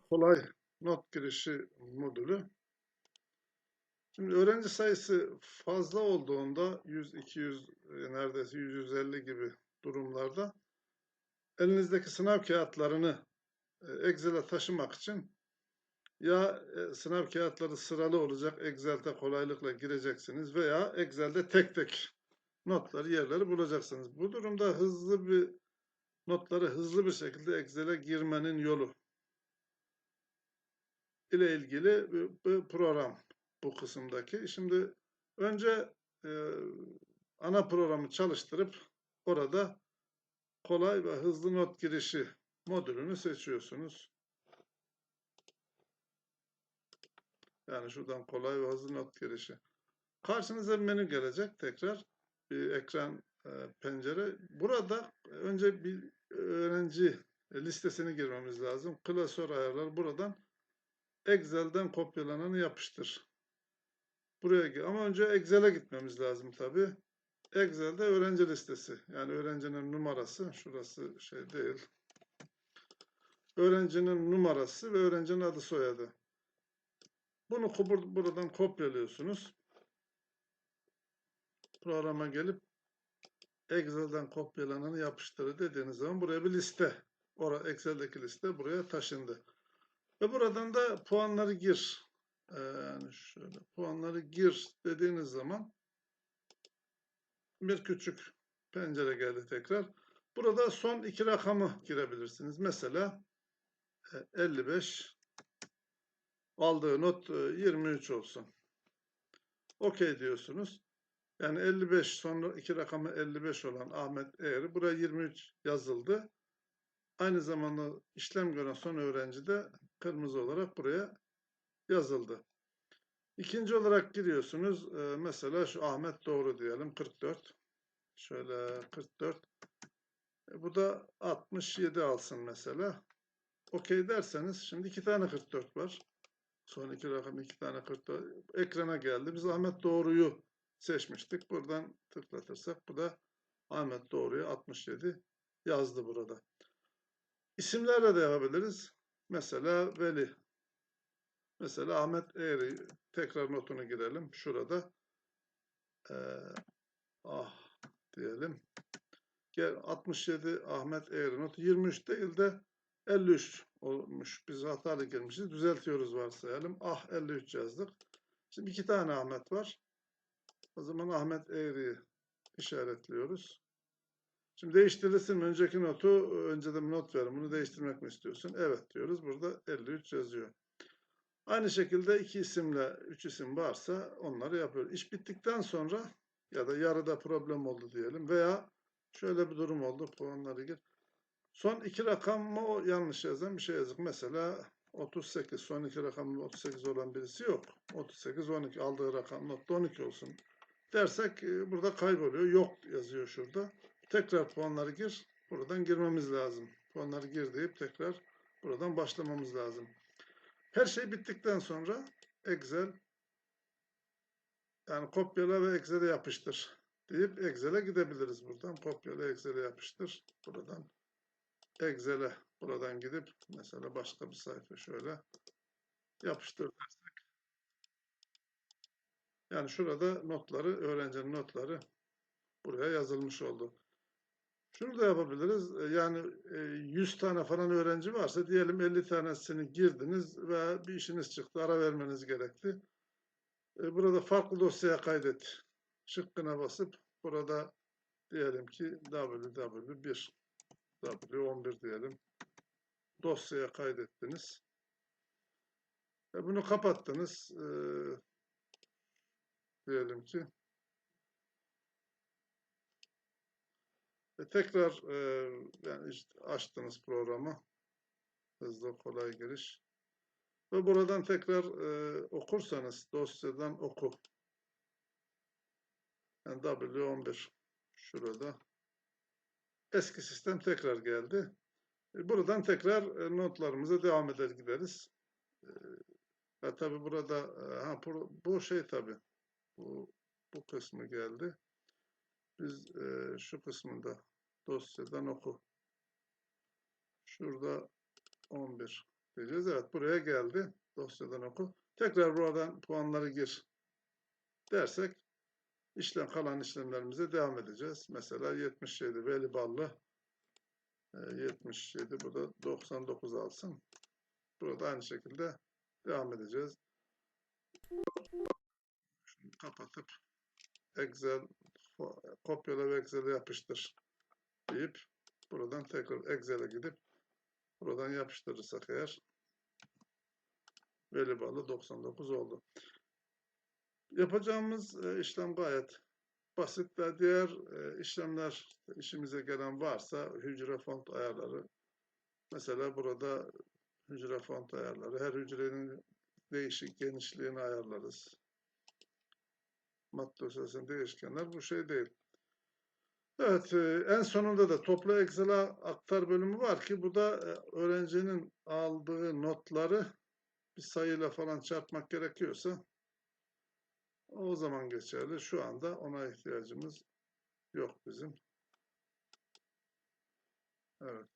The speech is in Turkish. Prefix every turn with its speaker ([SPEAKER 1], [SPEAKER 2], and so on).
[SPEAKER 1] kolay not girişi modülü. Şimdi öğrenci sayısı fazla olduğunda 100, 200, e, neredeyse 100, 150 gibi durumlarda elinizdeki sınav kağıtlarını e, Excel'e taşımak için ya e, sınav kağıtları sıralı olacak Excel'de kolaylıkla gireceksiniz veya Excel'de tek tek notları yerleri bulacaksınız. Bu durumda hızlı bir notları hızlı bir şekilde Excel'e girmenin yolu ile ilgili bir, bir program bu kısımdaki. Şimdi önce e, ana programı çalıştırıp orada kolay ve hızlı not girişi modülünü seçiyorsunuz. Yani şuradan kolay ve hızlı not girişi. Karşınıza bir menü gelecek tekrar. Bir ekran e, pencere. Burada önce bir öğrenci listesini girmemiz lazım. Klasör ayarlar buradan Excel'den kopyalananı yapıştır. Buraya. Ama önce Excel'e gitmemiz lazım tabi. Excel'de öğrenci listesi. Yani öğrencinin numarası. Şurası şey değil. Öğrencinin numarası ve öğrencinin adı soyadı. Bunu buradan kopyalıyorsunuz. Programa gelip Excel'den kopyalananı yapıştır dediğiniz zaman buraya bir liste. Orada Excel'deki liste buraya taşındı. Ve buradan da puanları gir. Ee, yani şöyle puanları gir dediğiniz zaman bir küçük pencere geldi tekrar. Burada son iki rakamı girebilirsiniz. Mesela 55 aldığı not 23 olsun. OK diyorsunuz. Yani 55 sonra iki rakamı 55 olan Ahmet Eğri buraya 23 yazıldı. Aynı zamanda işlem gören son öğrenci de kırmızı olarak buraya yazıldı. İkinci olarak giriyorsunuz. Ee, mesela şu Ahmet Doğru diyelim 44. Şöyle 44. E, bu da 67 alsın mesela. Okey derseniz şimdi iki tane 44 var. Son iki rakam iki tane 44. Ekrana geldi. Biz Ahmet Doğru'yu seçmiştik. Buradan tıklatırsak bu da Ahmet Doğru'yu 67 yazdı burada. İsimlerle de yapabiliriz. Mesela Veli. Mesela Ahmet Eğri. Tekrar notunu girelim. Şurada. Ee, ah diyelim. Gel 67 Ahmet Eğri notu 23 değil de 53 olmuş. Biz hatalı girmişiz. Düzeltiyoruz varsayalım. Ah 53 yazdık. Şimdi iki tane Ahmet var. O zaman Ahmet Eğri'yi işaretliyoruz. Şimdi değiştirilsin mi? Önceki notu önceden not verin. Bunu değiştirmek mi istiyorsun? Evet diyoruz. Burada 53 yazıyor. Aynı şekilde iki isimle üç isim varsa onları yapıyoruz. İş bittikten sonra ya da yarıda problem oldu diyelim veya şöyle bir durum oldu. Puanları gir. Son iki rakam mı o yanlış yazan bir şey yazık. Mesela 38 son iki rakamı 38 olan birisi yok. 38 12 aldığı rakam notta 12 olsun dersek e, burada kayboluyor. Yok yazıyor şurada. Tekrar puanları gir. Buradan girmemiz lazım. Puanları gir deyip tekrar buradan başlamamız lazım. Her şey bittikten sonra Excel yani kopyala ve Excel'e yapıştır deyip Excel'e gidebiliriz buradan. Kopyala Excel'e yapıştır. Buradan Excel'e buradan gidip mesela başka bir sayfa şöyle yapıştır dersek. Yani şurada notları, öğrencinin notları buraya yazılmış oldu. Şunu da yapabiliriz. E, yani 100 e, tane falan öğrenci varsa diyelim 50 tanesini girdiniz ve bir işiniz çıktı. Ara vermeniz gerekti. E, burada farklı dosyaya kaydet. Şıkkına basıp burada diyelim ki ww1 w11 diyelim. Dosyaya kaydettiniz. Bunu kapattınız. Diyelim ki Ve tekrar e, yani işte açtınız programı. Hızlı kolay giriş. Ve buradan tekrar e, okursanız dosyadan oku. Yani W11 şurada. Eski sistem tekrar geldi. E, buradan tekrar e, notlarımıza devam eder gideriz. E, tabi burada e, ha, bu şey tabi bu, bu kısmı geldi. Biz e, şu kısmında dosyadan oku. Şurada 11. diyeceğiz. Evet buraya geldi. Dosyadan oku. Tekrar buradan puanları gir dersek işlem kalan işlemlerimize devam edeceğiz. Mesela 77 veli ballı e, 77 burada 99 alsın. Burada aynı şekilde devam edeceğiz. Şunu kapatıp Excel kopyala ve Excel'e yapıştır deyip buradan tekrar Excel'e gidip buradan yapıştırırsak eğer veli bağlı 99 oldu. Yapacağımız e, işlem gayet basit ve diğer e, işlemler işimize gelen varsa hücre font ayarları mesela burada hücre font ayarları her hücrenin değişik genişliğini ayarlarız. Mat dosyasının değişkenler bu şey değil. Evet, e, en sonunda da toplu Excel'a aktar bölümü var ki bu da e, öğrencinin aldığı notları bir sayıyla falan çarpmak gerekiyorsa o zaman geçerli. Şu anda ona ihtiyacımız yok bizim. Evet.